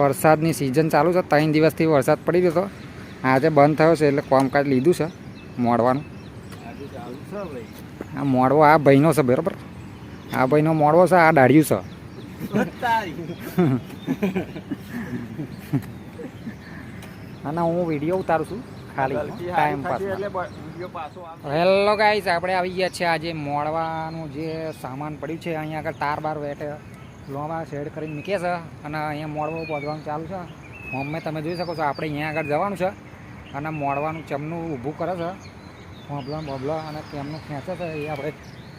વરસાદની સિઝન ચાલુ છે. ત્રણ દિવસથી વરસાદ પડી ગયો હતો. આજે બંધ થયો છે એટલે કામકાજ લીધું છે મોડવાનું. આ મોડવો આ ભાઈનો છે બરાબર? આ ભાઈનો મોડવો છે આ દાઢિયું છે. અને હું વીડિયો ઉતારું છું ખાલી. Time pass. હેલો ગાઈસ આપણે આવી ગયા છીએ આજે મોડવાનું જે સામાન પડ્યું છે. અહીંયા આગળ તાર બાર વેટે લોમાં શેડ કરીને મૂકે છે અને અહીંયા મોડવું પહોંચવાનું ચાલુ છે. મમ્મી, તમે જોઈ શકો છો, આપણે અહીંયા આગળ જવાનું છે અને મોડવાનું ચમનું ઊભું કરે છે. હોબલા બોબલા અને કેમનું ખેંચે છે એ આપણે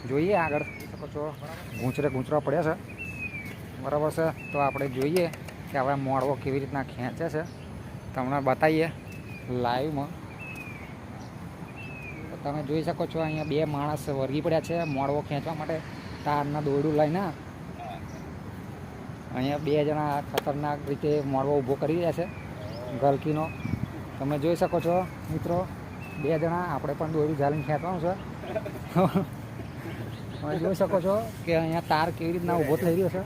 જોઈએ આગળ. શકો છો, ગૂંચરે ગૂંચરા પડ્યા છે. બરાબર છે, તો આપણે જોઈએ કે હવે મોડવો કેવી રીતના ખેંચે છે. તમને બતાવીએ લાઈવમાં. તમે જોઈ શકો છો, અહીંયા બે માણસ વર્ગી પડ્યા છે મોડવો ખેંચવા માટે. તારના દોરડું લઈને અહીંયા બે જણા ખતરનાક રીતે મોરવો ઊભો કરી રહ્યા છે, ગલકીનો. તમે જોઈ શકો છો, મિત્રો, બે જણા, આપણે પણ દોરી ઝાલીને ખેંચવાનું છે. તમે જોઈ શકો છો કે અહીંયા તાર કેવી રીતના ઊભો થઈ રહ્યો છે.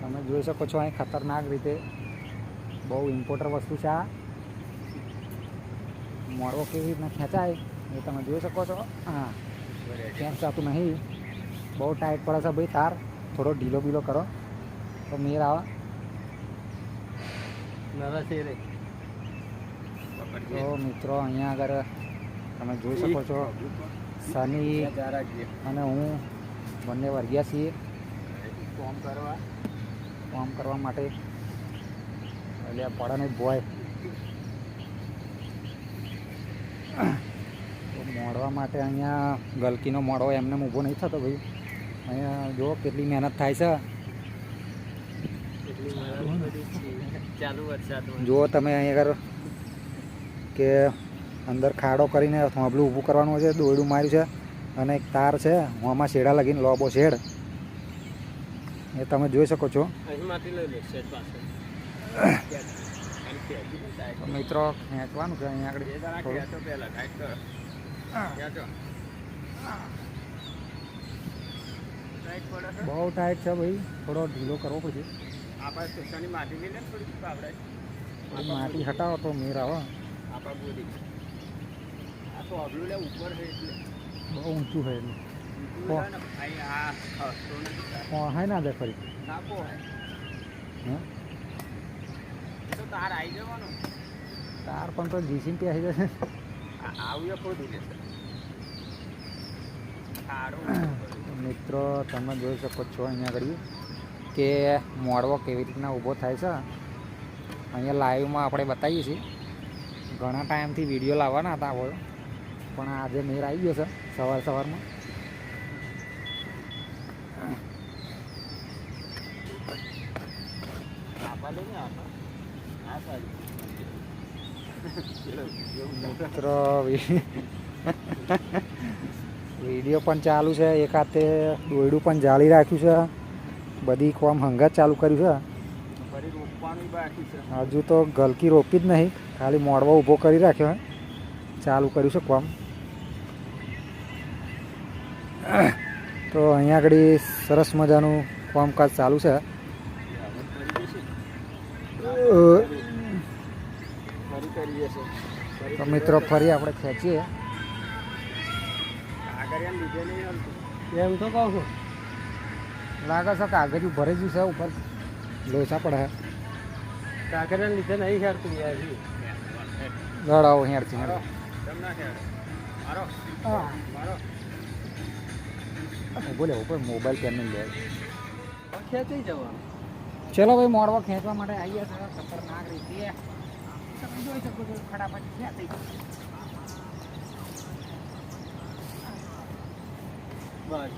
તમે જોઈ શકો છો, અહીં ખતરનાક રીતે બહુ ઇમ્પોર્ટર વસ્તુ છે આ. મોરવો કેવી રીતના ખેંચાય એ તમે જોઈ શકો છો. હા, ખેંચાતું નહીં. બહુ ટાઈટ પડે છે ભાઈ તાર. થોડો ઢીલો બીલો કરો. તો મેર આવે. તો મિત્રો અહીંયા આગળ તમે જોઈ શકો છો. સની અને હું બંને વર્ગ્યા છીએ. ફોર્મ કરવા. ફોર્મ કરવા માટે. એટલે આ પડે નહીં ભોય મોડવા માટે અહીંયા ગલકીનો મોડવો એમને ઊભો નહીં થતો ભાઈ. અહીંયા જુઓ કેટલી મહેનત થાય છે. જુઓ તમે અહીંયા આગળ કે અંદર ખાડો કરીને થોંભલું ઊભું કરવાનું છે દોરડું માર્યું છે અને એક તાર છે આમાં શેડા લગીને લોબો શેડ. એ તમે જોઈ શકો છો. મિત્રો ખેંચવાનું છે અહીંયા આગળ બે જણા થોડું. ખેંચો પહેલા, ટાઈટ કરો. ખેંચો. ટાઈટ પડે છે? બહુ ટાઈટ છે ભાઈ. થોડો ઢીલો કરવો પડશે. આપણે સ્ટેશનની માટી લઈ લે થોડી આપણે માટી હટાવો તો મેર આવે. આપણા બોરી આ તો અબલું લે ઉપર છે એટલે. બહુ ઊંચું હોય એટલે. છે ને, દે ફરી. હે? તાર આવી જવાનો. તાર પણ તો જીસીમ આવી જશે. આ- આવું એ ખોદી લેશે સારું મિત્રો તમે જોઈ શકો છો અહીંયા આગળ કે મોડવો કેવી રીતના ઊભો થાય છે. અહીંયા લાઈવમાં આપણે બતાવીએ છીએ. ઘણા ટાઈમથી વીડિયો લાવવાના હતા આપણે પણ આજે મેર આવી ગયો છે સવાર સવારમાં. મિત્રો વીડિયો પણ ચાલુ છે એક હાથે દોરડું પણ જાળી રાખ્યું છે બધી કોમ હંગાત ચાલુ કર્યું છે. હજુ તો ગલકી રોપી જ નહીં ખાલી મોડવા ઊભો કરી રાખ્યો હે. ચાલુ કર્યું છે કોમ. તો અહીંયા આગળ સરસ મજાનું કામકાજ ચાલુ છે. તો મિત્રો ફરી આપણે ખેંચીએ. એમ તો કહું છું. લાગે છે કાગળિયું ભરે જ છે ઉપર લોચા પડે કાંકરિયાને લીધે નહીં યાર. લડાવો હેર? છે બોલે ઉપર મોબાઈલ પેન લે? ખેંચી જવાનું. ચલો ભાઈ મોડવા ખેંચવા માટે આવીએ. છે ખતરનાક રીતે. તમે જોઈ શકો છો ફટાફટ ખેંચી. બસ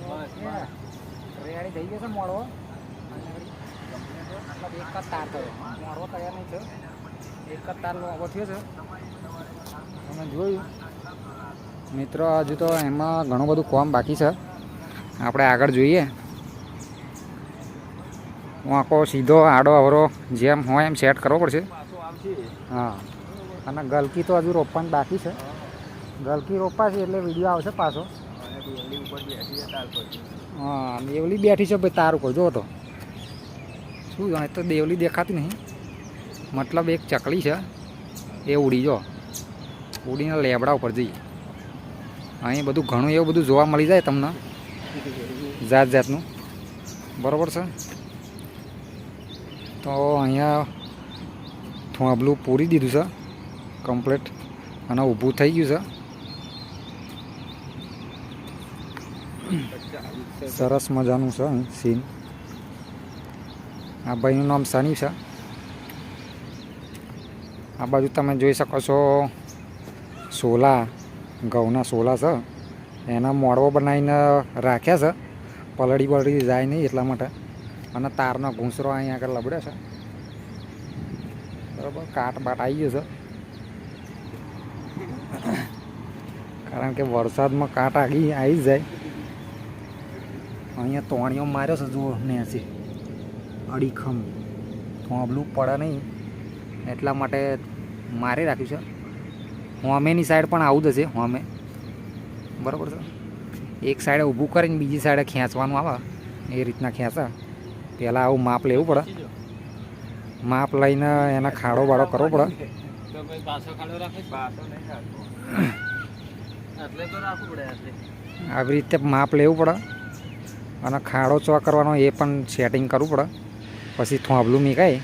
જોયું. મિત્રો, હજુ તો એમાં ઘણું બધું કોમ બાકી છે. આપણે આગળ જોઈએ. હું આખો સીધો આડો અવરો જેમ હોય એમ સેટ કરવો પડશે. હા. અને ગલકી તો હજુ રોપવાની બાકી છે. ગલકી રોપાશે એટલે વીડિયો આવશે પાછો. હા, દેવલી બેઠી છે ભાઈ, તાર ઉપર જો તો. શું જાણે, તો દેવલી દેખાતી નહીં. મતલબ એક ચકલી છે, એ ઉડી જો. ઉડીને લેબડા ઉપર જઈએ અહીં બધું ઘણું એવું બધું જોવા મળી જાય તમને. જાત જાતનું. બરાબર છે? તો અહીંયા થોંભલું પૂરી દીધું છે, કમ્પ્લીટ. અને ઊભું થઈ ગયું છે. સરસ મજાનું છે સીન આ ભાઈનું નામ સની છે. આ બાજુ તમે જોઈ શકો છો સોલા, ઘઉંના સોલા છે. એના મોડવો બનાવીને રાખ્યા છે. પલળી પલળી જાય નહીં એટલા માટે. અને તારનો ઘૂંસરો અહીંયા આગળ લબડે છે. બરાબર, કાટ બાટ આવી ગયો છે. કારણ કે વરસાદમાં કાટ આગી, આવી જાય. અહીંયા તોણીઓ માર્યો છે જુઓ નેસી. અડીખમ થોંભલું પડે નહીં. એટલા માટે મારી રાખ્યું છે. હોમેની સાઈડ પણ આવું જ હશે હોમે. બરાબર છે? એક સાઈડે ઊભું કરીને બીજી સાઈડે ખેંચવાનું આવે. એ રીતના ખેંચા. પહેલાં આવું માપ લેવું પડે. માપ લઈને એના ખાડો બાડો કરવો પડે. તો ભાઈ પાછો ખાડો રાખે પાછો નહીં રાખવો. એટલે તો રાખવું પડે એટલે આવી રીતે માપ લેવું પડે. અને ખાડો ચો કરવાનો એ પણ સેટિંગ કરવું પડે. પછી થોંભલું મીકાય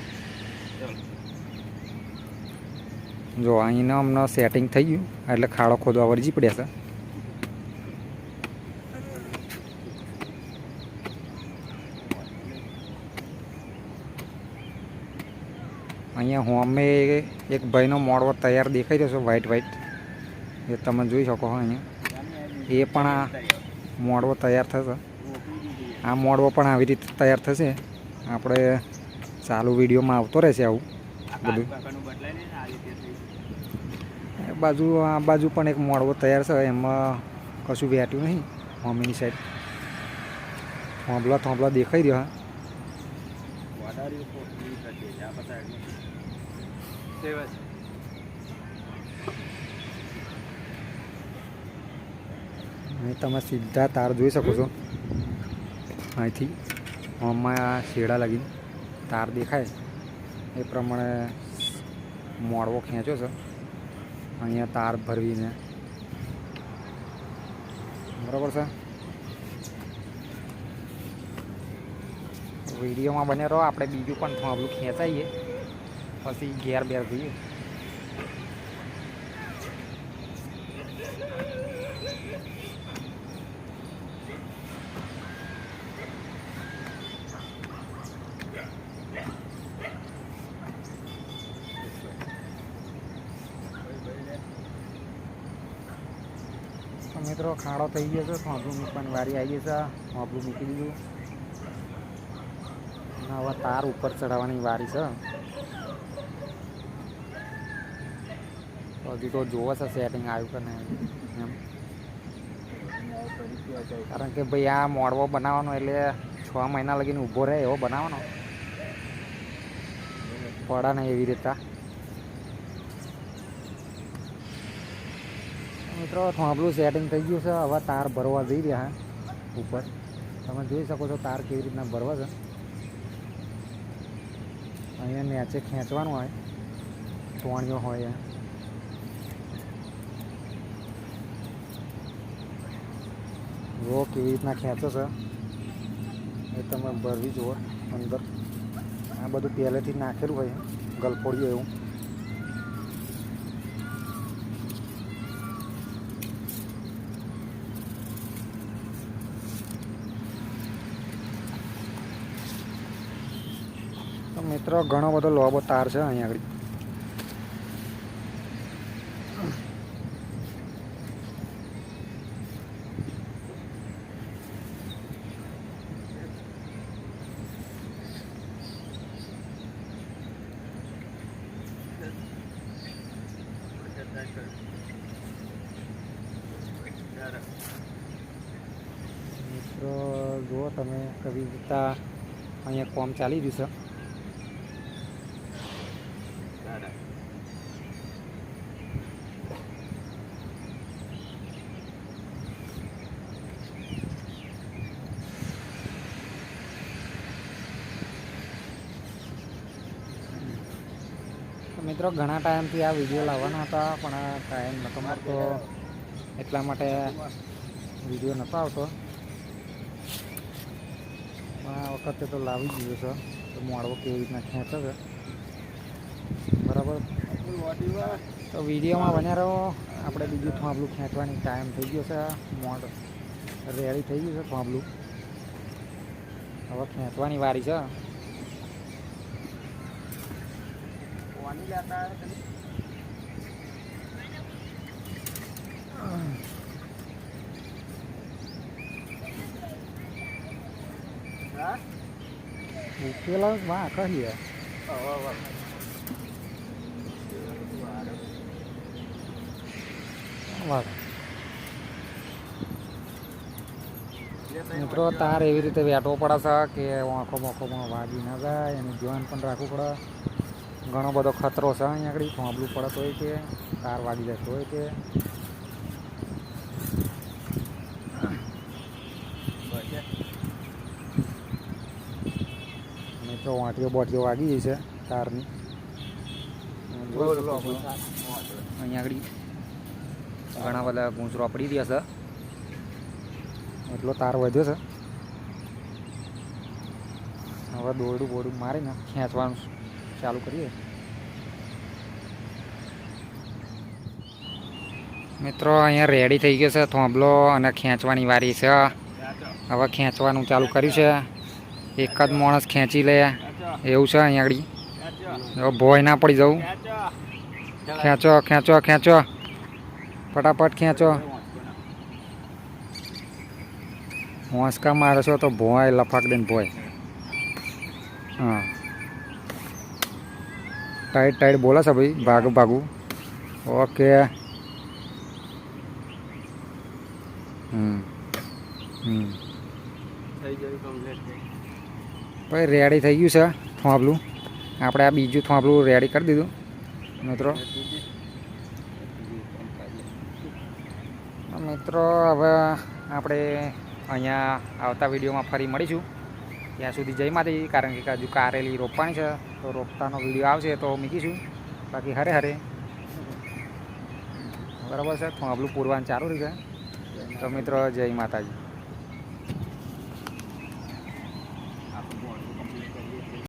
જો, અહીંને અમને સેટિંગ થઈ ગયું, એટલે ખાડો ખોદવા વળજી પડ્યા છે. અહીંયા હોમે એક ભાઈનો મોડવો તૈયાર દેખાઈ રહ્યો છે વ્હાઈટ વ્હાઈટ એ તમે જોઈ શકો અહીંયા. એ પણ આ મોડવો તૈયાર થશે. આ મોડવો પણ આવી રીતે તૈયાર થશે. આપણે ચાલુ વિડીયોમાં આવતો રહેશે આવું બધું. એ બાજુ, આ બાજુ પણ એક મોડવો તૈયાર છે, એમાં કશું વેટ્યું નહીં, મમ્મીની સાઈડ થોંભલા થોંભલા દેખાઈ રહ્યા તમે સીધા તાર જોઈ શકો છો. અહીંથી આ શેડા લગીને તાર દેખાય. એ પ્રમાણે મોડવો ખેંચ્યો છે. અહીંયા તાર ભરવીને. બરાબર છે? વિડીયોમાં બને રહો, આપણે બીજું પણ થોડું ખેંચાઈએ. પછી ઘેર બેર જઈએ. મિત્રો, ખાડો થઈ ગયો છે થોભલું મૂકવાની વારી આવી છે. થોભલું મૂકી દીધું. હવે તાર ઉપર ચડાવવાની વારી છે. હજી તો જોવો છે સેટિંગ આવ્યું કે નહીં, એમ. કારણ કે ભાઈ, આ મોડવો બનાવવાનો એટલે છ મહિના લગીને ઊભો રહે એવો બનાવવાનો. પડે ને એવી રીતના મિત્રો, થોંભલું સેટિંગ થઈ ગયું છે. હવે તાર ભરવા જઈ રહ્યા ઉપર. તમે જોઈ શકો છો તાર કેવી રીતના ભરવા છે. અહીંયા નીચે ખેંચવાનું હોય ટોણીઓ હોય જો કેવી રીતના ખેંચો છે. એ તમે ભરવી જુઓ અંદર. આ બધું પહેલેથી નાખેલું હોય, ગલફોડિયું એવું. મિત્રો, ઘણો બધો લોબો તાર છે અહીંયા આગળ. મિત્રો, જુઓ તમે કવિતા, અહીંયા કોમ ચાલી રહ્યું છે. મિત્રો, ઘણા ટાઈમથી આ વીડિયો લાવવાના હતા, પણ ટાઈમ નહોતો મળતો. એટલા માટે વીડિયો નહોતો આવતો. પણ આ વખતે તો લાવી દીધો છે. તો મોડવો કેવી રીતના ખેંચો છે. બરાબર. તો વિડીયોમાં બન્યા રહો. આપણે બીજું થાંભલું ખેંચવાની ટાઈમ થઈ ગયો છે. મોડ રેડી થઈ ગયું છે થાંભલું. હવે ખેંચવાની વારી છે. ઉકેલા વાહ કહીએ વાહ મિત્રો તાર એવી રીતે વેટવો પડે છે કે આંખો મોખોમાં વાગી ના જાય એનું ધ્યાન પણ રાખવું પડે ઘણો બધો ખતરો છે અહીંયા આગળ. થોંભલું પડત હોય કે તાર વાગી જાય હોય કે. તો વાંટીઓ બોટીઓ વાગી ગઈ છે તારની અહીંયા આગળ ઘણા બધા ગુંચરો પડી રહ્યા છે. એટલો તાર વધ્યો છે. હવે દોરડું બોરડું મારીને ખેંચવાનું ચાલુ કરીએ. મિત્રો, અહીંયા રેડી થઈ ગયો છે થોંભલો અને ખેંચવાની વારી છે. હવે ખેંચવાનું ચાલુ કર્યું છે. એક જ માણસ ખેંચી લે. એવું છે અહીંયા આગળ. હવે ભોય ના પડી જવું. ખેંચો ખેંચો ખેંચો. ફટાફટ ખેંચો. હોંસકા મારે છો તો ભોય લફાક દઈને ભોય. હા. ટાઈટ ટાઈટ બોલા છે ભાઈ ભાગું ભાગું ઓકે હમ હમ ભાઈ રેડી થઈ ગયું છે થોંભલું. આપણે આ બીજું થોંભલું રેડી કરી દીધું મિત્રો. મિત્રો હવે આપણે અહીંયા આવતા વિડીયોમાં ફરી મળીશું. ત્યાં સુધી જય માતાજી કારણ કે હજુ કારેલી રોપવાની છે. તો રોપતાનો વીડિયો આવશે તો મૂકીશું બાકી હરે હરે. બરાબર છે? આપણું પૂરવાનું ચાલુ રહ્યું છે. તો મિત્રો, જય માતાજી.